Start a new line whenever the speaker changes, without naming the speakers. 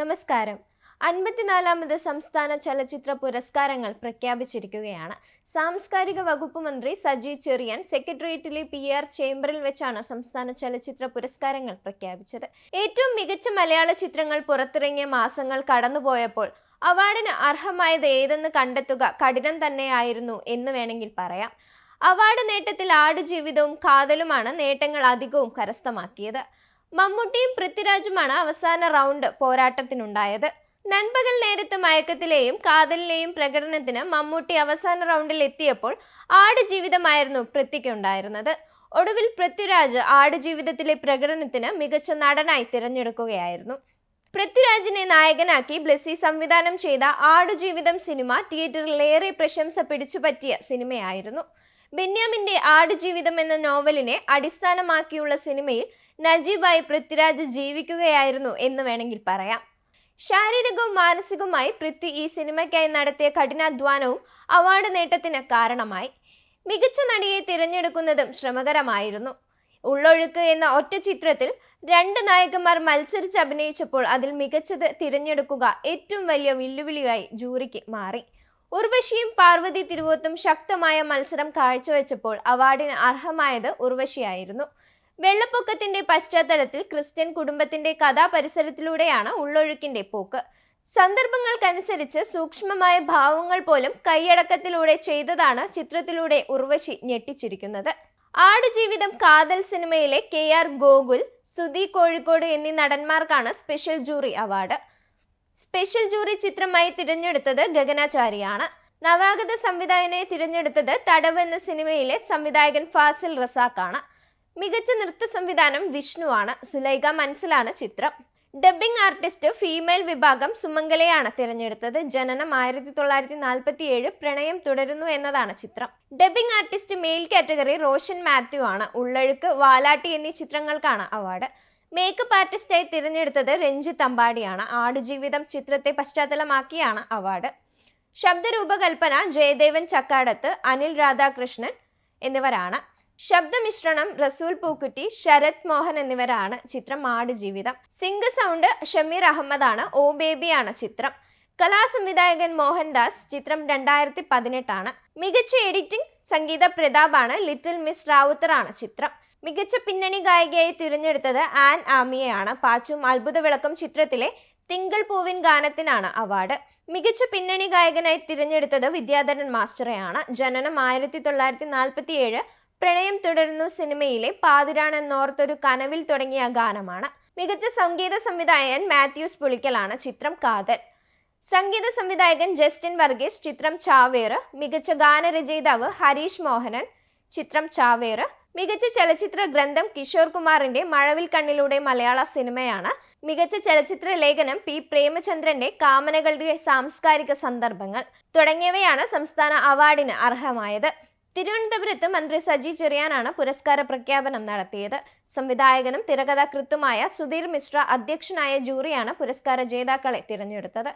നമസ്കാരം. അൻപത്തിനാലാമത് സംസ്ഥാന ചലച്ചിത്ര പുരസ്കാരങ്ങൾ പ്രഖ്യാപിച്ചിരിക്കുകയാണ്. സാംസ്കാരിക വകുപ്പ് മന്ത്രി സജി ചെറിയാൻ സെക്രട്ടേറിയറ്റിലെ പി ആർ ചേംബറിൽ വെച്ചാണ് സംസ്ഥാന ചലച്ചിത്ര പുരസ്കാരങ്ങൾ പ്രഖ്യാപിച്ചത്. ഏറ്റവും മികച്ച മലയാള ചിത്രങ്ങൾ പുറത്തിറങ്ങിയ മാസങ്ങൾ കടന്നുപോയപ്പോൾ അവാർഡിന് അർഹമായത് ഏതെന്ന് കണ്ടെത്തുക കഠിനം തന്നെയായിരുന്നു എന്ന് വേണമെങ്കിൽ പറയാം. അവാർഡ് നേട്ടത്തിൽ ആടുജീവിതവും കാതലുമാണ് നേട്ടങ്ങൾ അധികവും കരസ്ഥമാക്കിയത്. മമ്മൂട്ടിയും പൃഥ്വിരാജുമാണ് അവസാന റൗണ്ട് പോരാട്ടത്തിനുണ്ടായത്. നൻപകൽ നേരത്ത് മയക്കത്തിലെയും കാതലിലെയും പ്രകടനത്തിന് മമ്മൂട്ടി അവസാന റൗണ്ടിൽ എത്തിയപ്പോൾ ആടുജീവിതമായിരുന്നു പൃഥ്വിക്കുണ്ടായിരുന്നത് ഒടുവിൽ പൃഥ്വിരാജ് ആടുജീവിതത്തിലെ പ്രകടനത്തിന് മികച്ച നടനായി തിരഞ്ഞെടുക്കുകയായിരുന്നു. പൃഥ്വിരാജിനെ നായകനാക്കി ബ്ലെസ്സി സംവിധാനം ചെയ്ത ആടുജീവിതം സിനിമ തിയേറ്ററിൽ ഏറെ പ്രശംസ പിടിച്ചുപറ്റിയ സിനിമയായിരുന്നു. ബെന്യാമിന്റെ ആടുജീവിതം എന്ന നോവലിനെ അടിസ്ഥാനമാക്കിയുള്ള സിനിമയിൽ നജീബായി പൃഥ്വിരാജ് ജീവിക്കുകയായിരുന്നു എന്ന് വേണമെങ്കിൽ പറയാം. ശാരീരികവും മാനസികവുമായി പൃഥ്വി ഈ സിനിമയ്ക്കായി നടത്തിയ കഠിനാധ്വാനവും അവാർഡ് നേട്ടത്തിന് കാരണമായി. മികച്ച നടിയെ തിരഞ്ഞെടുക്കുന്നതും ശ്രമകരമായിരുന്നു. ഉള്ളൊഴുക്ക് എന്ന ഒറ്റ ചിത്രത്തിൽ രണ്ട് നായകന്മാർ മത്സരിച്ച് അഭിനയിച്ചപ്പോൾ അതിൽ മികച്ചത് തിരഞ്ഞെടുക്കുക ഏറ്റവും വലിയ വെല്ലുവിളിയായി ജൂറിക്ക് മാറി. ഉർവശിയും പാർവതി തിരുവോത്തും ശക്തമായ മത്സരം കാഴ്ചവെച്ചപ്പോൾ അവാർഡിന് അർഹമായത് ഉർവശിയായിരുന്നു. വെള്ളപ്പൊക്കത്തിന്റെ പശ്ചാത്തലത്തിൽ ക്രിസ്ത്യൻ കുടുംബത്തിന്റെ കഥാപരിസരത്തിലൂടെയാണ് ഉള്ളൊഴുക്കിന്റെ പോക്ക്. സന്ദർഭങ്ങൾക്കനുസരിച്ച് സൂക്ഷ്മമായ ഭാവങ്ങൾ പോലും കൈയടക്കത്തിലൂടെ ചെയ്തതാണ് ചിത്രത്തിലൂടെ ഉർവശി ഞെട്ടിച്ചിരിക്കുന്നത്. ആടുജീവിതം കാതൽ സിനിമയിലെ കെ ആർ ഗോകുൽ സുധി കോഴിക്കോട് എന്നീ നടന്മാർക്കാണ് special jury award. Special jury ചിത്രമായി തിരഞ്ഞെടുത്തത് ഗഗനാചാരിയാണ് നവാഗത സംവിധായകനെ തിരഞ്ഞെടുത്തത് തടവ് എന്ന സിനിമയിലെ സംവിധായകൻ ഫാസിൽ റസാഖാണ് മികച്ച നൃത്ത സംവിധാനം വിഷ്ണുവാണ്. സുലൈഖ മൻസിലാണ് ചിത്രം. ഡബ്ബിംഗ് ആർട്ടിസ്റ്റ് ഫീമെയിൽ വിഭാഗം സുമംഗലയാണ് തിരഞ്ഞെടുത്തത്. ജനനം ആയിരത്തി തൊള്ളായിരത്തി നാൽപ്പത്തി ഏഴ് പ്രണയം തുടരുന്നു എന്നതാണ് ചിത്രം. Dubbing artist male category Roshan Mathew ആണ്. ഉള്ളഴുക്ക് വാലാട്ടി എന്നീ ചിത്രങ്ങൾക്കാണ് അവാർഡ്. മേക്കപ്പ് ആർട്ടിസ്റ്റായി തിരഞ്ഞെടുത്തത് രഞ്ജിത്ത് അമ്പാടിയാണ്. ആടുജീവിതം ചിത്രത്തെ പശ്ചാത്തലമാക്കിയാണ് അവാർഡ്. ശബ്ദരൂപകൽപ്പന ജയദേവൻ ചക്കാടത്ത് അനിൽ രാധാകൃഷ്ണൻ എന്നിവരാണ്. ശബ്ദമിശ്രണം റസൂൽ പൂക്കുറ്റി ശരത് മോഹൻ എന്നിവരാണ് ചിത്രം ആടുജീവിതം. സിംഗ് സൗണ്ട് ഷമീർ അഹമ്മദാണ് ഓ ബേബിയാണ് ചിത്രം. കലാസംവിധായകൻ മോഹൻദാസ് ചിത്രം രണ്ടായിരത്തി പതിനെട്ടാണ്. മികച്ച എഡിറ്റിംഗ് സംഗീത പ്രതാപാണ് ലിറ്റിൽ മിസ് റാവുത്തറാണ് ചിത്രം. മികച്ച പിന്നണി ഗായികയായി തിരഞ്ഞെടുത്തത് ആൻ ആമിയയാണ്. പാച്ചും അത്ഭുത വിളക്കം ചിത്രത്തിലെ തിങ്കൾ പൂവിൻ ഗാനത്തിനാണ് അവാർഡ്. മികച്ച പിന്നണി ഗായകനായി തിരഞ്ഞെടുത്തത് വിദ്യാധരൻ മാസ്റ്ററെയാണ്. ജനനം ആയിരത്തി തൊള്ളായിരത്തി നാൽപ്പത്തി ഏഴ് പ്രണയം തുടരുന്നു സിനിമയിലെ പാതിരാണെന്നോർത്തൊരു കനവിൽ തുടങ്ങിയ ഗാനമാണ്. മികച്ച സംഗീത സംവിധായകൻ മാത്യൂസ് പുളിക്കലാണ് ചിത്രം കാതൽ. സംഗീത സംവിധായകൻ ജസ്റ്റിൻ വർഗീസ് ചിത്രം ചാവേറ്. മികച്ച ഗാനരചയിതാവ് ഹരീഷ് മോഹനൻ ചിത്രം ചാവേറ്. മികച്ച ചലച്ചിത്ര ഗ്രന്ഥം കിഷോർ കുമാറിന്റെ മഴവിൽ കണ്ണിലൂടെ മലയാള സിനിമയാണ്. മികച്ച ചലച്ചിത്ര ലേഖനം പി പ്രേമചന്ദ്രന്റെ കാമനകളുടെ സാംസ്കാരിക സന്ദർഭങ്ങൾ തുടങ്ങിയവയാണ് സംസ്ഥാന അവാർഡിന് അർഹമായത്. തിരുവനന്തപുരത്ത് മന്ത്രി സജി ചെറിയാനാണ് പുരസ്കാര പ്രഖ്യാപനം നടത്തിയത്. സംവിധായകനും തിരകഥാകൃത്തുമായ സുധീർ മിശ്ര അധ്യക്ഷനായ ജൂറിയാണ് പുരസ്കാര ജേതാക്കളെ തിരഞ്ഞെടുത്തത്.